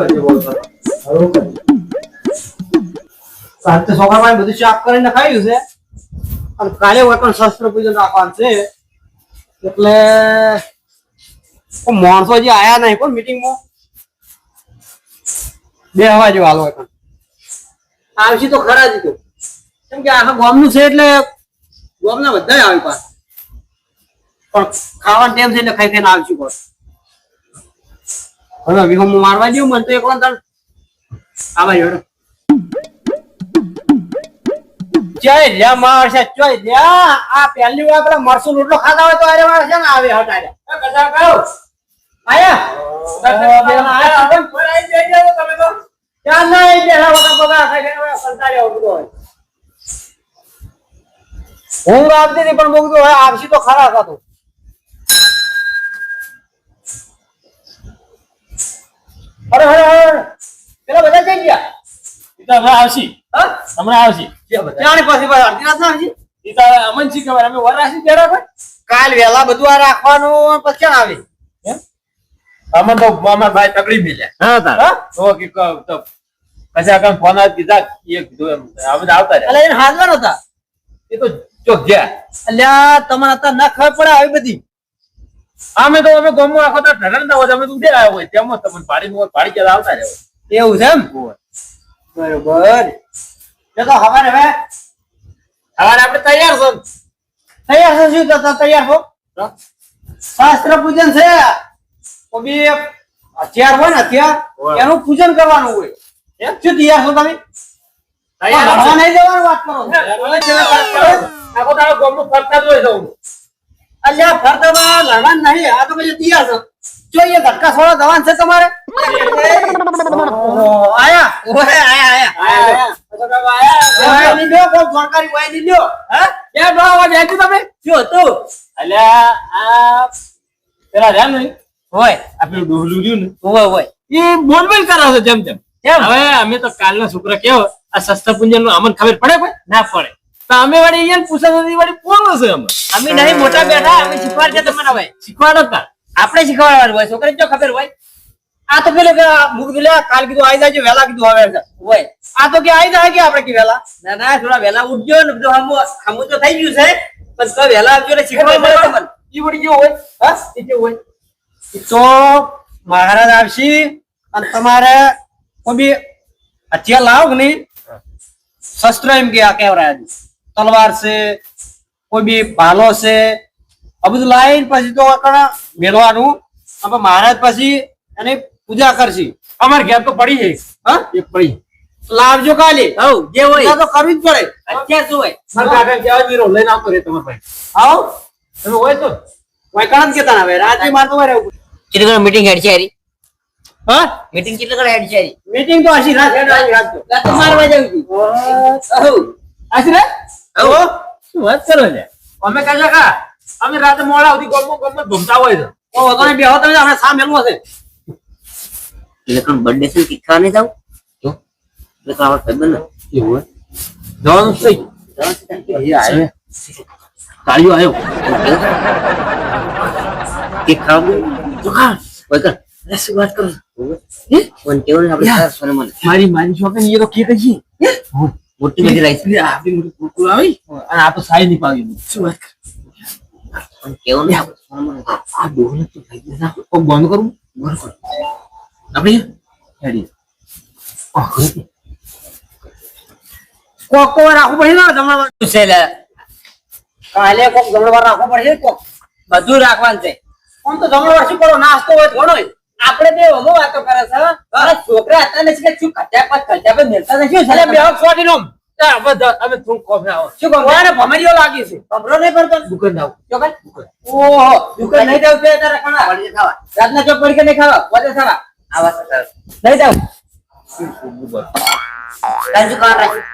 કરજો હોય પણ શસ્ત્ર છે. એટલે માણસો જે આયા નહીં પણ મિટિંગમાં બે હવા જેવા હાલો પણ. આવશે તો ખરા જ તો. કેમ કે આખા ગોમનું છે એટલે ગામના બધા આવી પાસે પણ ખાવાનું ટેમ છે એટલે ખાઈ ખાઈને આવશું બસ હવે વિહો હું મારવા દઉં મને તો એક વાર આવા જોડો જય લ્યા મારશે જય લ્યા. આ પહેલી વાર આપણે મરસું રોટલો ખાતા હોય તો અરે મારે છે ને આવે હટાડે. કદા કહો આયા? ત્યાં નહીં બેઠા વગર બગા ખાઈ ખાઈને હવે હોય. હું આવતી હતી પણ મૂકતો હવે આવશે તો ખરા હતું અરે અરે અરે. પેલા બધા જઈ ગયા? ઈ તો હવે આવશી. હા? હમણાં આવશી. ત્યાંની પાસે રાત ના આવશે? તો અમન શી ખબર અમે વરાશી જરા કોઈ કાલ વેલા બધું આ રાખવાનું પછી આવે? અમે તો અમાર ભાઈ તકડી મિલ્યા. હા તાર. હા? તો કે પછી આગળ ફોન આવી કીધા એક દો એમ આવતા એટલે એને હાજર હતા એ તો જો ગયા. અલ્યા તમને હતા ના ખબર પડે આવી બધી. અમે તો અમે ગમો આખો તો ઠરણતા હોય અમે ઉડે આવ્યો હોય. તેમ તમને પાડી મોર પાડી કે આવતા રહે. એવું છે એમ? બરોબર. તો તો હવે હવે. હવે આપણે તૈયાર છો. તૈયાર છો શું? તો તૈયાર છો શાસ્ત્ર પૂજન છે. તો બી હથિયાર હોય ને હથિયાર એનું પૂજન કરવાનું હોય. એમ શું તૈયાર છો તમે? તૈયાર? નહીં જવાનું વાત કરો. આખો દાડો ગમો ફરતા જ હોય જવું અલ્યા ફરતા લડવાનું નહીં આ તો પછી તૈયાર છો. જોઈએ ધક્કા સોળા દવાન છે તમારે? આયા? ઓહે, આયા આયા. હવે અમે તો કાલના છોકરા કેવો આ સસ્તા પૂંજનનું અમન ખબર પડે ના પડે. તો વળી અહીંયા પૂછા નથી વળી કોણ હશે અમે. અમે નહીં મોટા બેઠા અમે શીખવાડજે તમને ભાઈ. શીખવાડો તા આપણે શીખવાડવાનું હોય છોકરી જો ખબર હોય. આ તો પેલો કે મુક દિલે કાલ કીધું આવી જાય વેલા કીધું હવે હોય. આ તો કે આવી જાય કે આપણે કે વેલા ના ના થોડા વેલા ઉઠજો ને બધું હમું હમું તો થઈ ગયું છે પણ તો વેલા આવજો ને શીખવા મળે તમને. ઈ વળી ગયો હોય. હા ઈ કે હોય. તો મહારાજ આવશે અને તમારે કોઈ બી હથિયાર લાવો કે નહીં? શસ્ત્ર એમ કે આ કેવરાય તલવાર છે કોઈ બી ભાલો છે આ બધું લાવીને પછી તો મેળવાનું. મહારાજ પછી એની પૂજા કરશે. અમાર ઘેર તો પડી હા? એક પડી. લાવજો કાલે હવ જે હોય. તો કરવી જ પડે. અત્યારે શું હોય? કાકા કહેવાય વીરો લઈને આવતો રે તમારા ભાઈ. આવો તમે હોય તો. વાયકણ જ કેતા ના ભાઈ રાત્રે મારતો હોય રહેવું કેટલી મીટિંગ હેડ છે હરી? હા? મીટિંગ કેટલી ઘણી હેડ છે હરી? મીટિંગ તો હશી રાત હેડ આવી રાખજો લાતો મારવા જાવ છું હવ આશી રે હો. શું વાત કરો છે? અમે કાલે કા અમે રાતે મોડા સુધી ગમો ગમો ઘૂમતા હોય છે. ઓ તો બેહો તમે આપણે સા મેલવું છે. એટલે પણ બર્થડે છે કે નહીં જાવ? તો એટલે તો આવડ ખબર ને એવું હોય. જવાનું છે. એ આવે તાળીઓ આવ્યો કે ખાવ તો ખા. ઓય કર અરે શું વાત કરું કોણ કેવું ને આપણે સાર સોને મને મારી મારી શોપિંગ એ તો કે કઈ મોટી બધી લાઈ એટલે આપણી મોટી કુરકુર આવી અને આ તો સાઈ નહીં પાવી શું વાત કરે? કોણ કેવું ને? આ ડોહને તો થઈ ના ઓ બંધ કરું? બરોબર આપણે હેડી. કોક તો રાખવું પડે ને જમણવાર. છે લે? કાલે કોક જમણવાર રાખવું પડશે કોક? બધું રાખવાનું છે. આમ તો જમણવાર શું કરો? નાસ્તો હોય ઘણો આપણે બે ઓમો વાતો કરે છે. મારા છોકરા હતા ને કે શું ખટ્યા પાત ખટ્યા પાત મેલતા ને શું છે? બેહો સોટી નો અમે થોડું કોફી આવો. શું કહો મને ભમરીઓ લાગી છે? ભમરો નહીં પડતો? દુકાન જાવ કઈ ઓહો દુકાન નહીં જાવ તે તારે ખાવા? પડી ખાવા. રાતના ચોક પડી કે નહીં ખાવા? પોતે ખાવા? આવા સર નહીં જાવ કાજુ કોણ રાખી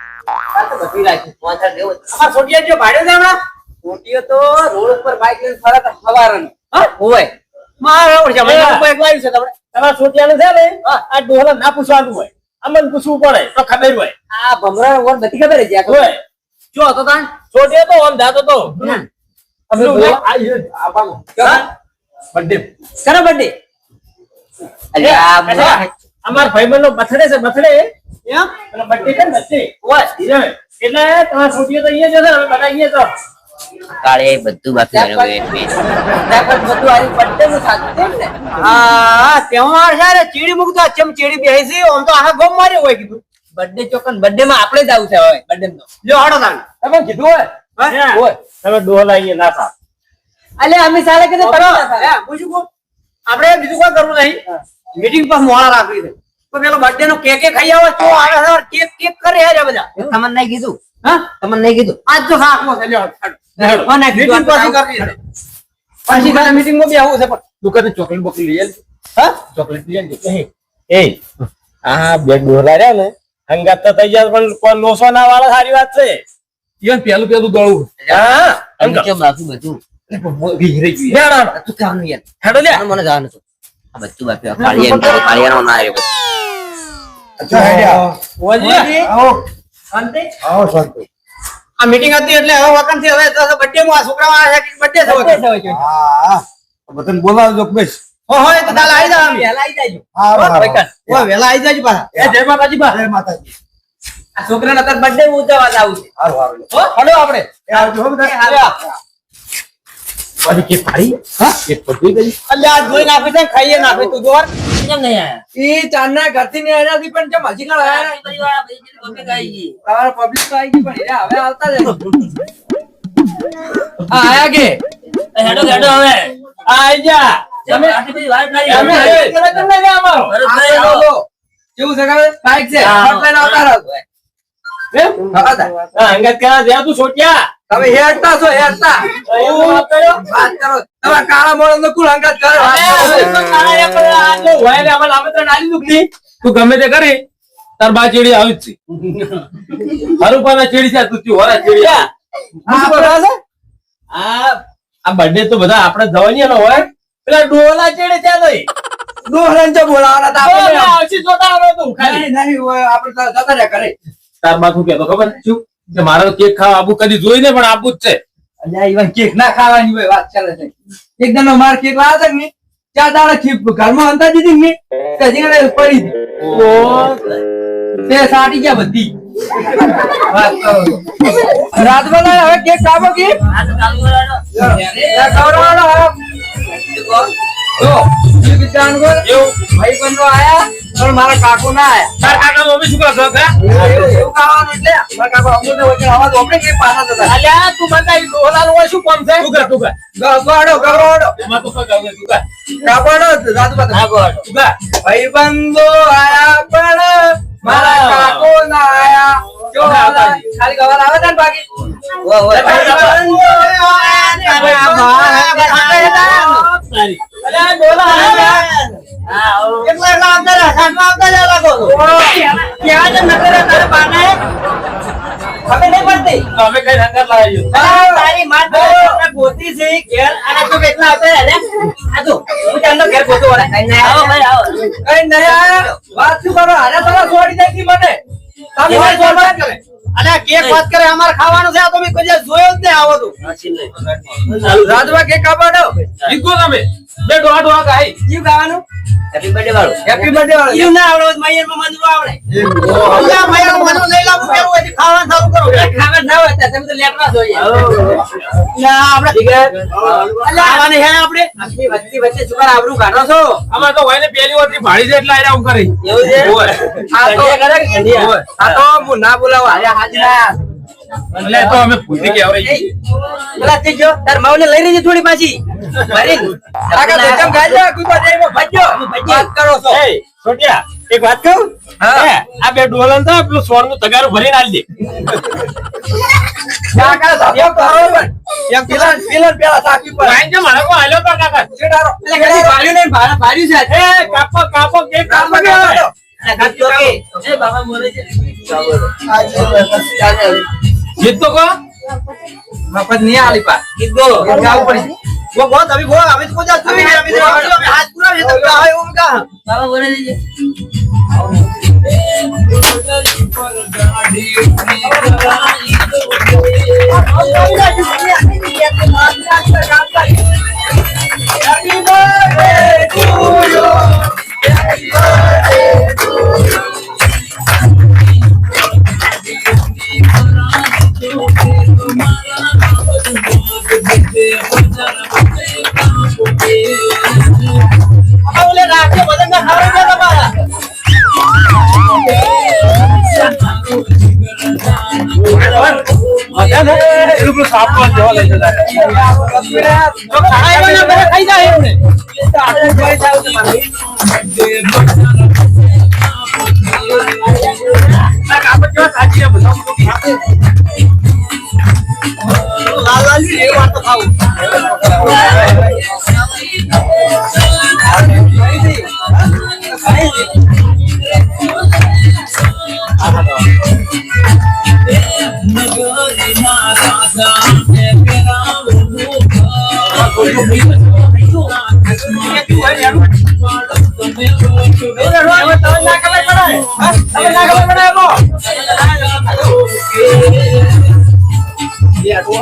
આ તો બધી રાખી સ્પોન્સર દેવો. અમાર છોટિયા જો ભાડે હમણાં? છોટિયો તો રોડ ઉપર બાઇક લઈને ફરત તો હવારનો હા? હોય મારા છે તમારા છોટિયાને છે ને આ ડોહલા ના પૂછવાનું હોય. અમને પૂછવું પડે તો ખબર હોય. આ ભમરા વર બધી ખબર છે હોય. જો હતો તાન છોટિયો તો આમ જાતો તો. અમે આ ઈ બર્થડે. કરો birthday? અરે આ અમાર ભાઈબંધનો birthday છે. એમ? પેલો birthday છે ને. હોય. એટલે તમારા છોટીઓ તો અહીંયા જ હશે ને, અમે બધા અહીંયા છો. કાળે બધું બાકી બર્થડે ચોકન બર્થડે માં આપણે જ આવું છે હવે બર્થડે નો લ્યો હાડો તાણ. તમે કીધું હોય? હા? હોય. તમે ડોહ લાવીએ ના થાવ. અલે અમે સાલે કીધું કરો. હે શું કહું આપણે બીજું કોઈ કરવું નહીં. મીટિંગ પર મોડા રાખવી છે. તો પેલો બર્થડે નો કેક ખાઈ આવે તો આવે કેક કેક કરે હે બધા. તમને નહીં કીધું? હા? તમને નહીં કીધું? આજ તો ખાખવો છે લ્યો હાડો. કીધું? મીટિંગ પછી કરવી છે મીટિંગમાં બી આવું છે પણ દુકાને ચોકલેટ બોકલેટ લઈ હા? ચોકલેટ લઈ આવજો. એ આ બે ડોહલા રહ્યા ને. હંગાત તો થઈ જાય પણ લોસો ના વાળા સારી વાત છે. ઈવન પેલું પેલું ગળું. હા કેમ બાકી બધું? બેડા. તું કામનું યાર. હેડો લે મને જવાનું હતું આ બધું બાકી. કાળિયા કાળિયાનો ના આવ્યો. ઓજી આ મીટિંગ હતી એટલે હવે વખતથી હવે બર્થડે માં છોકરા આવે છે બર્થડે છે બધાને બોલાવજો કે બસ હો હો. એ તો કાલે આવી જાવ વેલા આવી જાજો. હા, હો, ઓ વેલા આવી જાજો પાછા. એ જય માતાજી બા. જય માતાજી. આ છોકરાને અત્યારે બર્થડે ઉજવવા જાવું છે. હારું હારું. હો હલો આપણે. એ આવજો હો બધા. પછી કે ભાઈ હા? એક પડી ગઈ. અલ્યા આ જોઈ નાખી છે ખાઈએ નાખે તું જોર કેમ નહીં આયા? ઈ ચાંદના ઘરથી ને એનાથી પણ કેમ હજી કાલ આયા? નહીં? તમારા પબ્લિક આવી ગઈ પણ એ હવે આવતા જ આ આયા કે? હેડો હેડો હવે. આઈ જા તમે આટલી બધી વાત કરી અમે એક તમને લે અમારો આ લો, લો. કેવું છે ખબર? બાઈક છે. ફટ લઈને આવતા રહો. એમ? હા, અંગત કરા જ્યાં તું છોટ્યા? તમે હેડતા છો હેડતા એવું વાત કરો? તમારા કાળા મોણસ નો કુલ અંગત કરે. તો આમંત્રણ આવી કે તું ગમે તે કરી. તાર બા ચેડી આવી જ છે. હરુપાના ચેડી છે તું ત્યો હોરા ચેડી. આ આ આ આ બર્થડે તો બધા આપણે જવાની નો હોય. પેલા ડોલા ચેડે ચાલો દોહરાને જો બોલાવાના તા આપણે. આવશે જોતા આવે તું ખાલી. નહીં, નહીં, હોય, આપણે તો જતા રહ્યા કરે તાર બા તું કેતો ખબર શું? કે મારે કેક ખાવા આબુ કદી જોઈ ને પણ આબુ જ છે. અલ્યા, ઈવન કેક ના ખાવાની હોય વાત ચાલે છે. માર કેક લાવ્યા હતા કે ચાર દાડા ખીપ ઘરમાં અંતા દીધી કે નહીં, તે પડી હતી. તે સાટી ગયા બધી. વાત કરો. રાતમાં હવે કેક કાપો કે? એવું? ભાઈબંધો આયા પણ મારા કાકો ના આયા. તાર કાકા મમ્મી શું કરતો એવું એવું ખાવાનું ભાઈબંધો આયા પણ મારા કાકો ના આયા. જો ખાલી ગવાર આવે છે ને બાકી ભાઈબંધો આયા મારા કાકો ના આયા. વાત શું કરો? હારે તમે છોડી કી મને. તમે અલ્યા, કેક વાત કરે અમારે ખાવાનું છે આ તો મે દિવસ જોયો જ નહીં આવો તો. રાજવા કેક કાપાડો. ઈકો તમે બે ડોહા ડોહા ગાય ઈ ખાવાનું? હેપી બર્થડે વાળો હેપી બર્થડે વાળો. યું ના આવડે તો મૈયરમાં મંજુ આવડે. અલ્યા, મૈયરમાં મંજુ લઈ લાવું કેવું હોય? ખાવા ચાલુ કરો. ખાવા ના હોય તમે તો લેટવા જોઈએ. ના આપણે અલ્યા, આવવાની હે આપણે? આખી વચ્ચે વચ્ચે શું આવરું કાઢો છો? અમાર તો હોય ને પેલી વારથી ભાડી છે એટલે આયા હું કરી એવું છે? આ તો- કરે કે આ તો હું ના બોલાવા હાલ્યા હાજી ના આયા. એટલે તો અમે ભૂલી ગયા હવે. એય, તે જો, તાર માવને લઈ રહી થોડી પાછી. મારી કાકા, તો ચમ ગાજો છે? કૂદવા એમાં ભજ્યો. વાત કરો છો. એ, છોટિયા, એક વાત કહું હા. આ બે ડોલન તો પેલું સોનું તગારું ભરીને આલી દે કાકા, એમ કરો. એમ પેલા- ને સાચી પર. મને એટલે ભાડ્યું નહીં, ભાડા- છે એ કાપો કાપો કે કાપો કે હવે. ગીત તો કહો. મફત નહીં આલી પા. ગાવું પડશે. ગો, ગો, તમે ગો, અમે તો કોઈ જાત તમે નહીં, અમે તો અમે હાથ પુરાવીએ, તમે ગાઓ એવું ગાઓ. આ ખાઈ જાય એમને. લાલ લાલ એ વાત તો ખાવું.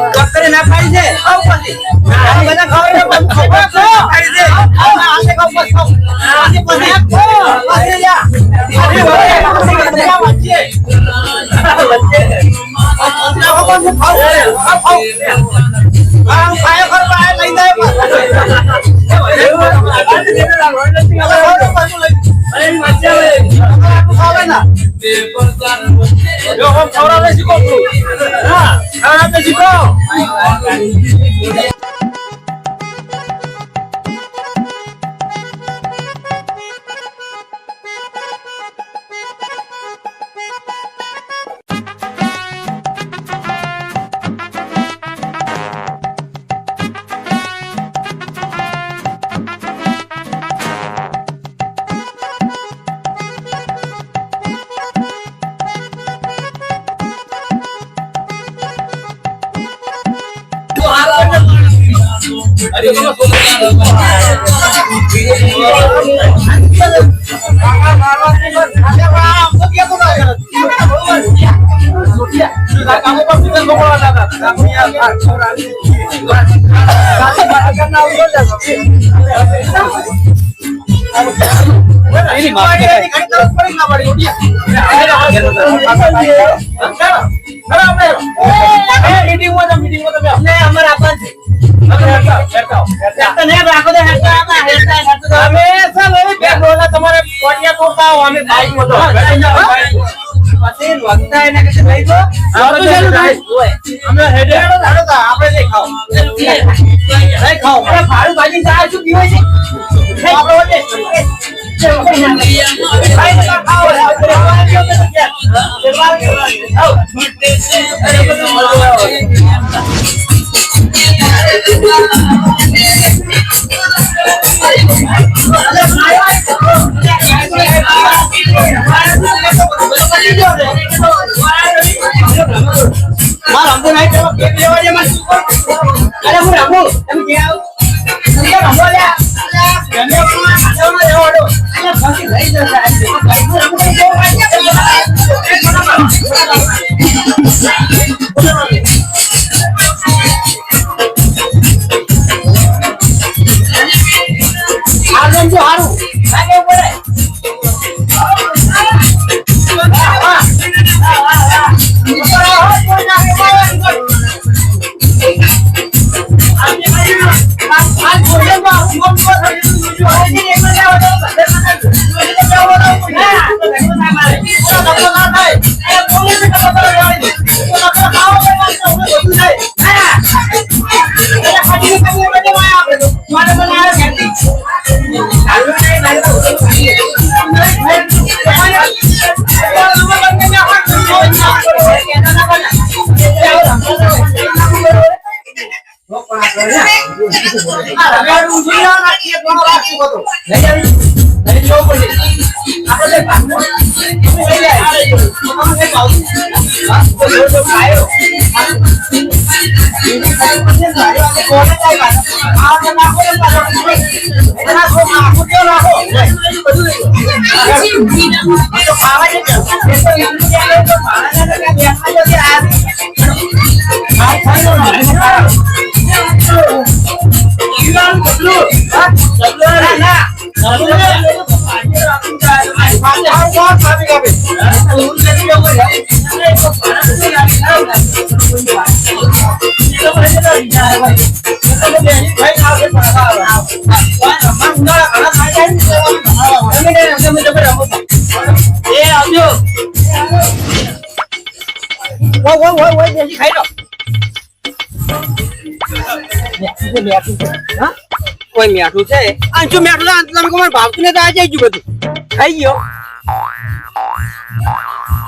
ડોક્ટરે ના પાડી બધા દે આને ખાવ ના જો હું ખવડાવે શીખો તું. હા, ખવડાવે શીખો. તમારે કોટિયા તોડતા હો અમે બાઈકમાં તો અમે હેડે આપણે નહીં ખાવ નહીં ખાવ ભાડું ભાજી ચા શું પીવાય છે આપણે માર રમવું નહીં તો કેક લેવા દે મને અરે હું રમું તમે ક્યાં આવો? Oh. કોઈ મેઠું છે? અને જો મેઠું છે, તમે કોણ ભાવતું ને તો આ જઈ ગયું બધું. થઈ ગયો.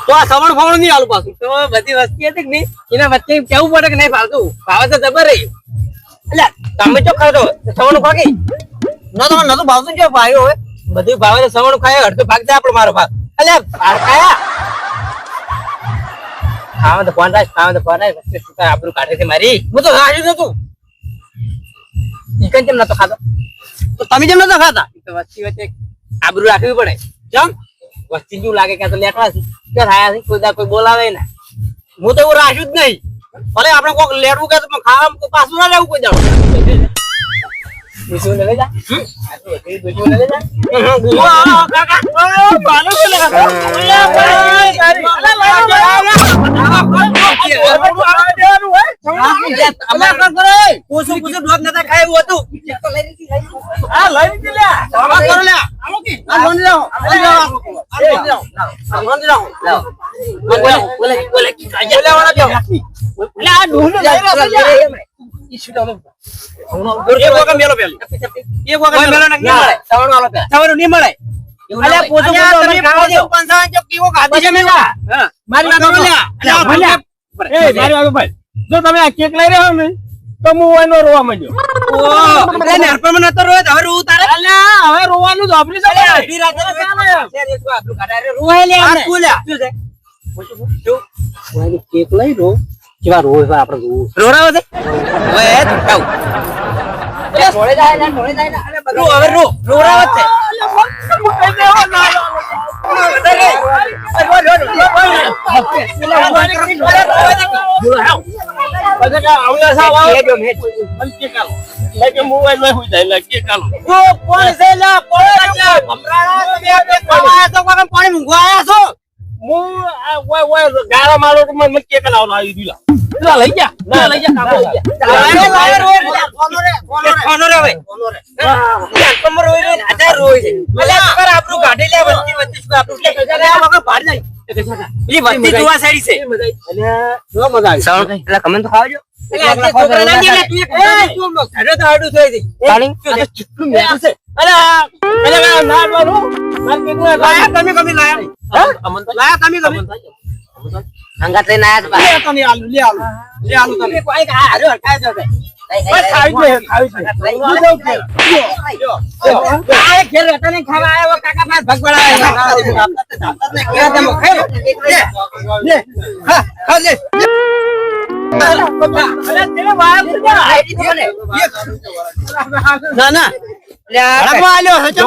તો આ સવણ ફવણ નહીં આલું પાછું. તો બધી વસ્તી હતી કે નહીં એના વચ્ચે કેવું પડે કે નહીં ભાવતું ભાવે તો જબર રહી. એટલે તમે જો ખાતો સવણ ભાગી ન તો નતું ભાવતું જો ભાઈ હવે બધું ભાવે તો સવણ ખાય અડધો ભાગ જાય આપણો મારો ભાગ. એટલે ખાયા. ખાવા તો ફોન રાખ ખાવા તો ફોન રાખ. આબરૂ કાઢે છે મારી? હું તો રાખ્યું નતું ચિકન કેમ નતો ખાતો તો તમે કેમ નતો ખાતા તો વચ્ચે વચ્ચે આબરૂ રાખવી પડે. કેમ? વચ્ચે જેવું લાગે કે તો લેટવા છે. કે થાય છે કોઈ દા કોઈ બોલાવે ના. હું તો એવું રાખ્યું જ નહીં. ભલે આપણે કોક લેડવું કે તો ખાવા કોઈ પાછું ના લેવું કોઈ દાડો. બીજું લઈ જા. બીજું લઈ જા. કાકા, આ, ભાલો નહીં મળે. મારી વાત ભાઈ જો તમે આ કેક લઈ રહ્યો ને તો હું એનો રોવા માંડ્યો. હવે રોવાનું આપણી સાથે અલ્યા, અડધી રાતે તો ચાલે. આ તું લ્યા. રોરાવો છે? રો, હવે રો. રોરાવો છે. પાણી મૂંઘવા આયા છો? હું ગાળા મારો મને કેક. દીધા લઈ ગયા લઈ ગયા લાયો, રો. કોનો રે કમર રોઈ રોઈને આધા રોઈ છે. અલ્યા, ખબર આપણું કાઢી લે, વચ્ચે વચ્ચે શું આપણું કે? અલ્યા, આ વખત ભાડ નહીં. પેલી વચ્ચે જોવા સાઈડ છે. જો મજા આવી અલ્યા, છોકરા ના દે, તું એક તું ઘરે તો આડું થઈ હતી. કેટલું મેઠું છે અલ્યા અલ્યા ના ડવાનું માર કેકનું લાયા તમે કમી લાયા? લાયા તમે કમી? લે તમે આલુ, લે આલુ. લે આલુ તમે. કોઈ. આ એક ઘેર રહેતા ના ના. હડકમાં આલ્યો હે જો.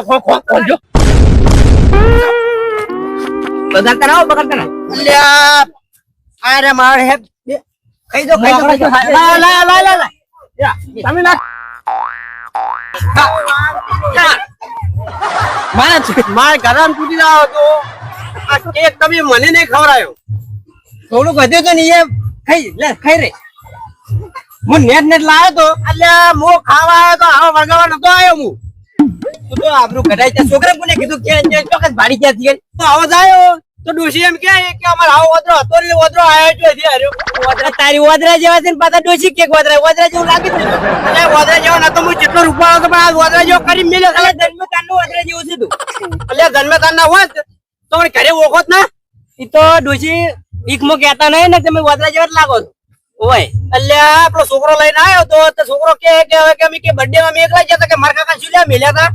અલ્યા, આ. રે માર હે. ખાઈ દો, ખાઈ દો. લા, લા, લા, લા, યા, તમે ના. મારા મારા ઘરમાં તૂટી જાવ તો એક તમે મને નહીં ખવડાયો. થોડુંક વધ્યું તો ને એ ખાઈ લે ખાઈ રે. હું નેટ નેટ લાવ્યો તો અલ્યા મો ખાવા આવ્યો તો આવા વળગાવા નતો આવ્યો હું. તું તો આબરૂ કઢાઈ છોકરા કોને કીધું કે ચોક્કસ ભાડી ક્યાંથી ગઈ તો આવાજ આવ્યો. તો ડોશી એમ કે કે અમાર આવો ઓદરો હતો એટલે ઓદરો આવ્યો છે હજી હાર્યો. ઓદરા તારી ઓદરા જેવા છે ને પાછા ડોશી કે ઓદરા ઓદરા જેવું લાગે છે? અરે ઓદરા જેવો નતો હું જેટલો રૂપિયા હતો પણ આ ઓદરા જેવો કરી મેલ્યો ખાલી જન્મ તારનો ઓદરા જેવું છે તું. એટલે જન્મ તારના હોય તો મને ઘરે ઓખોત ના. ઈ તો ડોશી ઈકમો કહેતા નહીં ને તમે ઓદરા જેવા જ લાગો ઓય. અલ્યા આપણો છોકરો લઈને આવ્યો તો તો છોકરો કે કે હવે કે અમે કે બર્થડે માં મેં ગયા હતા કે મારા કાકા શું લ્યા મેલ્યા હતા?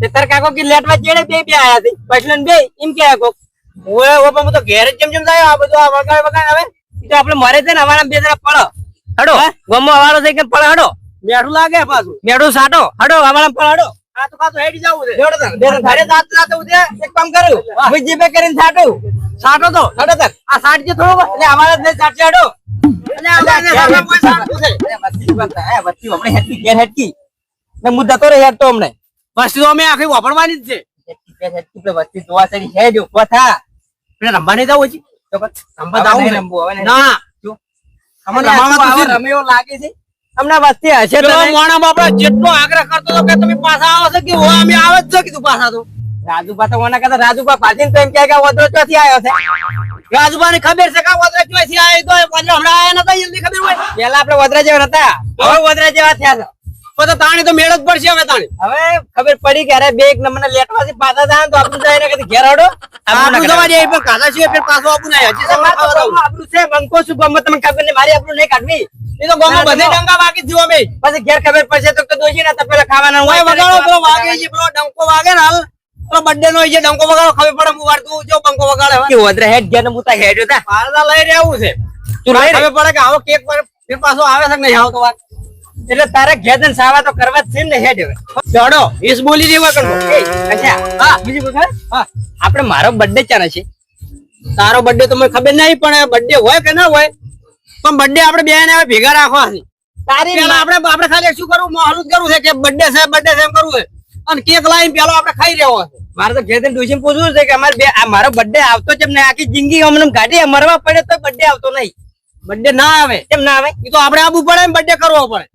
તે તાર કાકો કે લેટમાં ચેડે બે બે આયા હતી પછી બે. એમ કે કોક. ઓય ઓ પણ તો ઘેર જેમ જેમ જાય આ બધું આ વગાડ વગાડ આવે તો આપણે મરે છે ને અમારા બે જણા પડો હડો. ગમો વાળો થઈ કે પળ હડો. મેઠું લાગે પાછું. મેઠું સાટો. હડો અમારા પળ હડો. આ તો પાછું હેડી જાવું છે. ઘરે જાત જાત ઉદે એક કામ કરું. હું. જીપે કરીને સાટો. સાટો તો. હડો તક. આ સાટ જે થોડો એટલે અમારા જ નહીં સાટશે હડો. છે મુદ્દા તો હેડ તો અમને. વસ્તી તો અમે આખી વાપરવાની જ છે. વસ્તી જોવા ચડી હેડ ઊભો થા. પેલા રમવા નહીં જવું છે? રમવા જાવું રમવું, ના અમને લાગે વસ્તી હશે તો મોણા બાપડા જેટલો આગ્રહ કરતો કે તમે પાછા આવો છો કે હો અમે આવે જ છો કીધું પાછા તો. રાજુબા તો મને કહેતા રાજુબા પાછીને તો એમ કહે કે આ વદરો ચોથી આવ્યો છે? રાજુબા ને ખબર છે કે આ વદરા ચોથી આવ્યો તો હમણાં આવ્યા નતા જલ્દી ખબર હોય. પેલા આપડે વધરા જેવા હતા હવે વદરા જેવા થયા છે. તો તાણી તો મેળ જ પડશે હવે તાણી. હવે ખબર પડી કે અરે બે એક નંબર લેટવાથી પાછા થાય તો આપણું જાય ને કદી ઘેર હડો. આપણું જવા જાય પણ કાઢા છે ફેર પાછો આપું નહીં હજી આપણું છે બંકો શું ગમે તમને ખબર નહીં મારી આપણું નહીં કાઢવી. એ તો ગમો બધે ડંકા વાગી જ જુઓ પછી ઘેર ખબર પડશે તો દોશી ના તપેલા ખાવાના હોય વગાડો પેલો વાગે છે પેલો ડંકો વાગે ને હાલ. પેલો બર્થડે નો છે ડંકો વગાડો ખબર પડે હું વાળતું જો બંકો વગાડે ઓદરે હેડ ઘેર ને મુતા હેડ હતા પારદા લઈ રહેવું છે. તું લઈ ખબર પડે કે આવો કેક પર પાછો આવે છે કે નહીં આવતો વાર એટલે તારે ઘેદન સાવા તો કરવા જ છે ને હેડ હવે. ચડો ઈસ બોલી દેવા કરતો. અચ્છા હા બીજી કોઈ હા આપણે મારો બર્થડે ચાલે છે. તારો બર્થડે તો મને ખબર નહીં પણ બર્થડે હોય કે ના હોય પણ બર્થડે આપણે બે ને ભેગા રાખવા છે તારી પેલા આપણે આપણે ખાલી શું કરવું? મોહલું જ કરવું છે કે બર્થડે છે બર્થડે છે એમ કરવું છે. અને કેક લાવીને પેલો આપણે ખાઈ રહ્યો છે મારે તો ઘેર ટ્યુશન પૂછવું છે કે અમારે બે આ મારો બર્થડે આવતો છે ને આખી જિંદગી અમને ગાડી મરવા પડે તો બર્થડે આવતો નહીં. બર્થડે ના આવે. કેમ ના આવે? એ તો આપણે આબુ પડે બર્થડે કરવો પડે.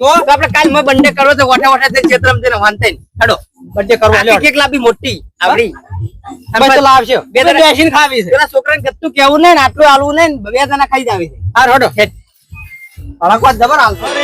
તો આપણે કાલમાં બર્થડે કરવો તો વોટા વોટા થઈ ક્ષેત્રમાં જઈને વાંધે હેડો. બર્થડે કરવો આખી કેક લાવી મોટી આવડી. બસ તો લાવશે બે જણા બેસીને ખાવી છે. પેલા છોકરાને કચ્ચું કેવું નહીં ને આટલું આલવું નહીં ને બે જણા ખાઈ જ આવી છે. હા હડો. હેડ. અળકવા જબર પડે